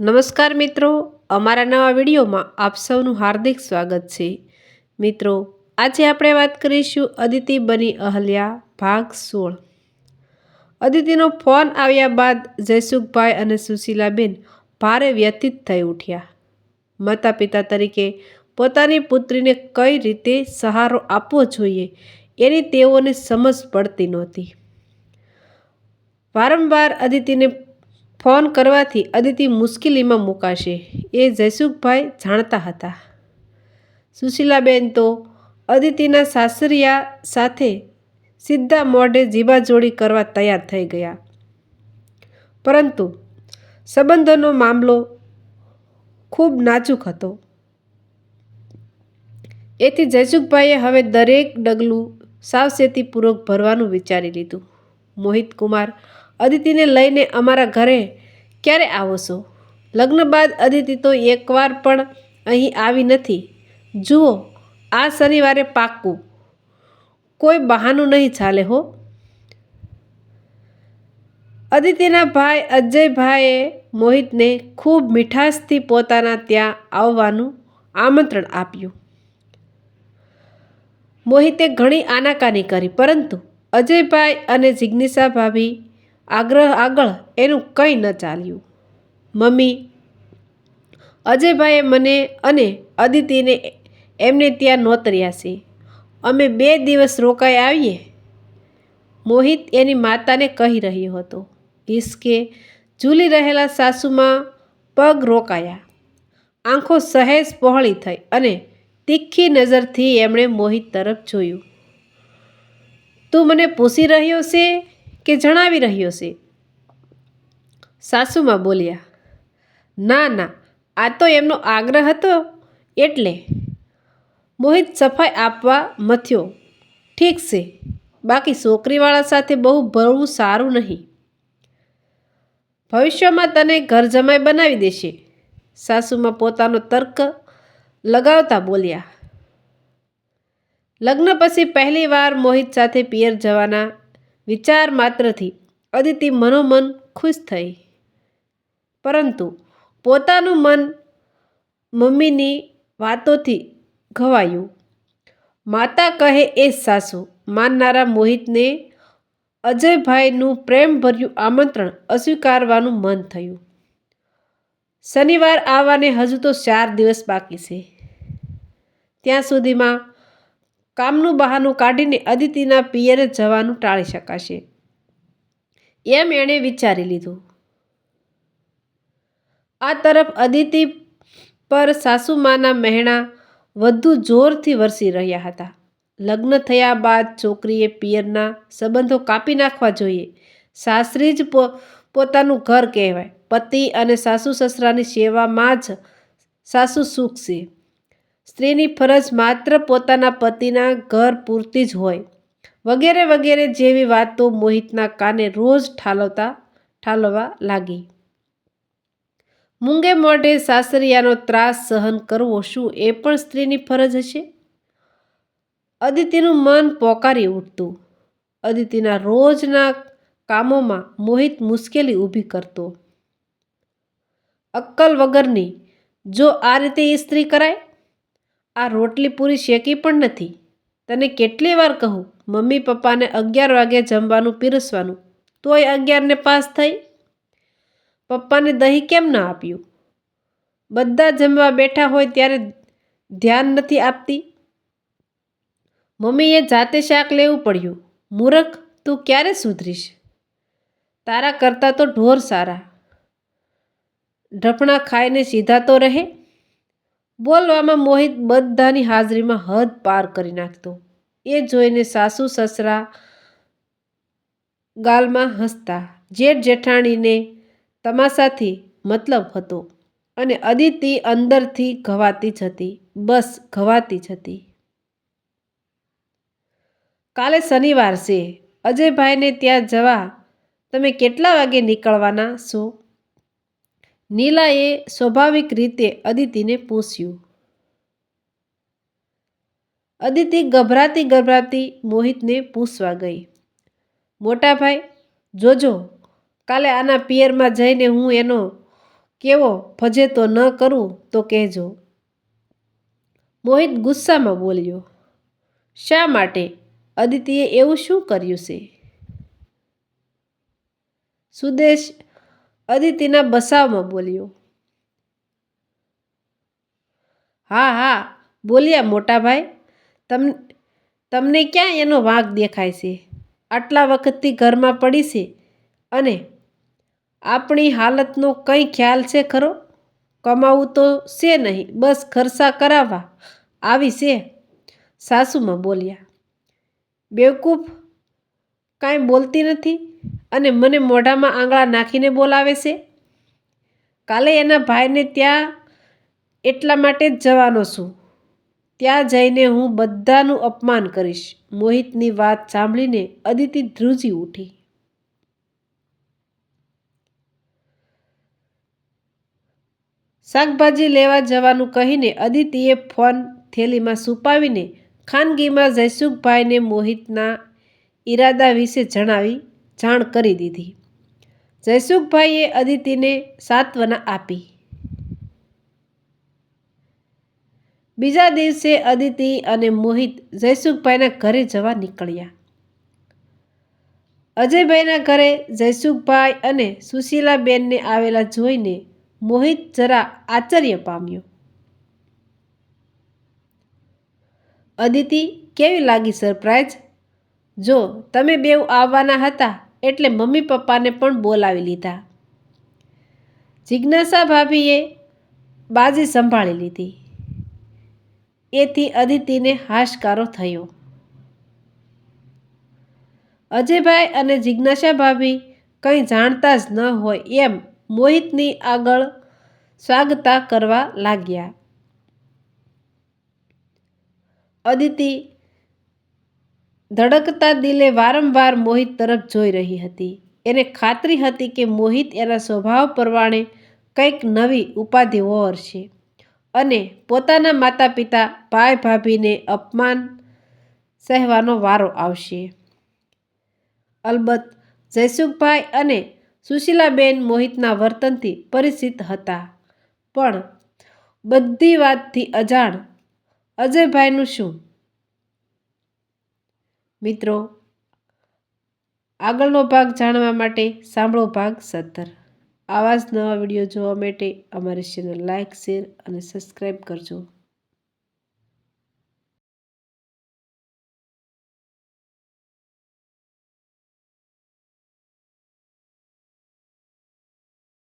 નમસ્કાર મિત્રો, અમારા નવા વિડીયોમાં આપ સૌનું હાર્દિક સ્વાગત છે. મિત્રો, આજે આપણે વાત કરીશું અદિતિ બની અહલ્યા, ભાગ સોળ. અદિતિનો ફોન આવ્યા બાદ જયસુખભાઈ અને સુશીલાબેન ભારે વ્યથિત થઈ ઉઠ્યા. માતા પિતા તરીકે પોતાની પુત્રીને કઈ રીતે સહારો આપવો જોઈએ એની તેઓને સમજ પડતી નહોતી. વારંવાર અદિતિને ફોન કરવાથી અદિતિ મુશ્કેલીમાં મુકાશે. એ જયસુખભાઈ જાણતા હતા. સુશીલાબેન તો અદિતિના સાસરિયા સાથે સીધા મોઢે જીબાજોડી કરવા તૈયાર થઈ ગયા. પરંતુ સંબંધોનો મામલો ખૂબ નાજુક હતો. એથી જયસુખભાઈએ હવે દરેક ડગલું સાવચેતીપૂર્વક ભરવાનું વિચારી લીધું. મોહિત કુમાર અદિતિને લઈને અમારા ઘરે ક્યારે આવો લગ્ન બાદ અદિતિ તો એકવાર પણ અહીં આવી નથી. જુઓ, આ શનિવારે પાક્કું. કોઈ બહાનું નહીં ચાલે હો. અદિતિના ભાઈ અજયભાઈએ મોહિતને ખૂબ મીઠાશથી પોતાના ત્યાં આવવાનું આમંત્રણ આપ્યું. મોહિતે ઘણી આનાકાની કરી, પરંતુ અજયભાઈ અને જિજ્ઞાસા ભાભી આગ્રહ આગળ એનું કંઈ ન ચાલ્યું. મમ્મી, અજયભાઈએ મને અને અદિતિને એમને ત્યાં નોતર્યા છે. અમે બે દિવસ રોકાઈ આવીએ. મોહિત એની માતાને કહી રહ્યો હતો. હિસકે ઝૂલી રહેલા સાસુમાં પગ રોકાયા. આંખો સહેજ પહોળી થઈ અને તીખી નજરથી એમણે મોહિત તરફ જોયું. તું મને પૂછી રહ્યો છે કે જણાવી રહ્યો છે? સાસુમાં બોલ્યા, ના ના, આ તો એમનો આગ્રહ હતો એટલે મોહિત સફાઈ આપવા મથ્યો. ઠીક છે, બાકી છોકરીવાળા સાથે બહુ ભરવું સારું નહીં. ભવિષ્યમાં તને ઘર જમાઈ બનાવી દેશે. સાસુમાં પોતાનો તર્ક લગાવતા બોલ્યા, લગ્ન પછી પહેલી વાર મોહિત સાથે પિયર જવાના વિચાર માત્રથી અદિતિ મનોમન ખુશ થઈ. પરંતુ પોતાનું મન મમ્મીની વાતોથી ઘવાયું. માતા કહે એ સાસુ, માનનારા મોહિતને અજયભાઈનું પ્રેમભર્યું આમંત્રણ અસ્વીકારવાનું મન થયું. શનિવાર આવવાને હજુ તો ચાર દિવસ બાકી છે. ત્યાં સુધીમાં કામનું બહાનું કાઢીને અદિતિના પિયરે જવાનું ટાળી શકાશે. એમ એણે વિચારી લીધું. આ તરફ અદિતિ પર સાસુમાના મહેણા વધુ જોરથી વરસી રહ્યા હતા. લગ્ન થયા બાદ છોકરીએ પિયરના સંબંધો કાપી નાખવા જોઈએ. સાસરી જ પોતાનું ઘર કહેવાય. પતિ અને સાસુ સસરાની સેવામાં જ સાસુ સુખ છે. સ્ત્રીની ફરજ માત્ર પોતાના પતિના ઘર પૂરતી જ હોય. વગેરે વગેરે જેવી વાતો મોહિતના કાને રોજ ઠાલવતા ઠાલવા લાગી. મૂંગે મોઢે સાસરિયાનો ત્રાસ સહન કરવો શું એ પણ સ્ત્રીની ફરજ હશે? અદિતિનું મન પોકારી ઉઠતું. અદિતિના રોજના કામોમાં મોહિત મુશ્કેલી ઊભી કરતો. અક્કલ વગરની જો આ રીતે સ્ત્રી કરાય? આ રોટલી પૂરી શેકી પણ નથી. તને કેટલી વાર કહું, મમ્મી પપ્પાને અગિયાર વાગે જમવાનું પીરસવાનું. તોય અગિયારને પાસ થઈ. પપ્પાને દહીં કેમ ન આપ્યું? બધા જમવા બેઠા હોય ત્યારે ધ્યાન નથી આપતી. મમ્મીએ જાતે શાક લેવું પડ્યું. મૂરખ, તું ક્યારે સુધરીશ? તારા કરતાં તો ઢોર સારા. ઢફણા ખાઈને સીધા તો રહે. બોલવામાં મોહિત બધાની હાજરીમાં હદ પાર કરી નાખતો. એ જોઈને સાસુ સસરા ગાલમાં હસતા. જેઠ જેઠાણીને તમાશાથી મતલબ હતો અને અદિતિ અંદરથી ઘવાતી જ હતી. બસ ઘવાતી જ હતી. કાલે શનિવાર છે. અજયભાઈને ત્યાં જવા તમે કેટલા વાગે નીકળવાના છો? નીલાએ સ્વાભાવિક રીતે અદિતિને પૂછ્યું. અદિતિ ગભરાતી ગભરાતી મોહિતને પૂછવા ગઈ. મોટા ભાઈ જોજો, કાલે આના પિયરમાં જઈને હું એનો કેવો ફજે તો ન કરું તો કહેજો. મોહિત ગુસ્સામાં બોલ્યો, શા માટે? અદિતિએ એવું શું કર્યું છે? સુદેશ અદિતિના બસાવમાં બોલ્યો. હા હા, બોલ્યા મોટાભાઈ. તમ, તમને ક્યાં એનો વાંક દેખાય છે? આટલા વખતથી ઘરમાં પડી છે અને આપણી હાલતનો કંઈ ખ્યાલ છે ખરો? કમાવું તો છે નહીં, બસ ખર્ચા કરાવવા આવી છે, સાસુમાં બોલ્યા. બેવકૂફ કાંઈ બોલતી નથી? અને મને મોઢામાં આંગળા નાખીને બોલાવે છે. કાલે એના ભાઈને ત્યાં એટલા માટે જ જવાનો છું. ત્યાં જઈને હું બધાનું અપમાન કરીશ. મોહિતની વાત સાંભળીને અદિતિ ધ્રુજી ઉઠી. શાકભાજી લેવા જવાનું કહીને અદિતિએ ફોન થેલીમાં સુપાવીને ખાનગીમાં જયસુખભાઈને મોહિતના ઈરાદા વિશે જણાવી જાણ કરી દીધી. જયસુખભાઈએ અદિતિને સાંત્વના આપી. બીજા દિવસે અદિતિ અને મોહિત જયસુખભાઈના ઘરે જવા નીકળ્યા. અજયભાઈના ઘરે જયસુખભાઈ અને સુશીલાબેનને આવેલા જોઈને મોહિત જરા આશ્ચર્ય પામ્યો. અદિતિ કેવી લાગી સરપ્રાઈઝ? જો તમે બેવ આવવાના હતા એટલે મમ્મી પપ્પાને પણ બોલાવી લીધા. જિજ્ઞાસા ભાભીએ બાજી સંભાળી લીધી. એથી અદિતિને હાશકારો થયો. અજયભાઈ અને જિજ્ઞાસા ભાભી કંઈ જાણતા જ ન હોય એમ મોહિતની આગળ સ્વાગતા કરવા લાગ્યા. અદિતિ ધડકતા દિલે વારંવાર મોહિત તરફ જોઈ રહી હતી. એને ખાતરી હતી કે મોહિત એના સ્વભાવ પ્રમાણે કંઈક નવી ઉપાધિ ઓરશે અને પોતાના માતા પિતા ભાઈ ભાભીને અપમાન સહેવાનો વારો આવશે. અલબત્ત, જયસુખભાઈ અને સુશીલાબેન મોહિતના વર્તનથી પરિચિત હતા. પણ બધી વાતથી અજાણ અજયભાઈનું શું? મિત્રો, આગળનો ભાગ જાણવા માટે સાંભળો ભાગ સત્તર. આવા જ નવા વીડિયો જોવા માટે અમારી ચેનલ લાઇક શેર અને સબસ્ક્રાઈબ કરજો.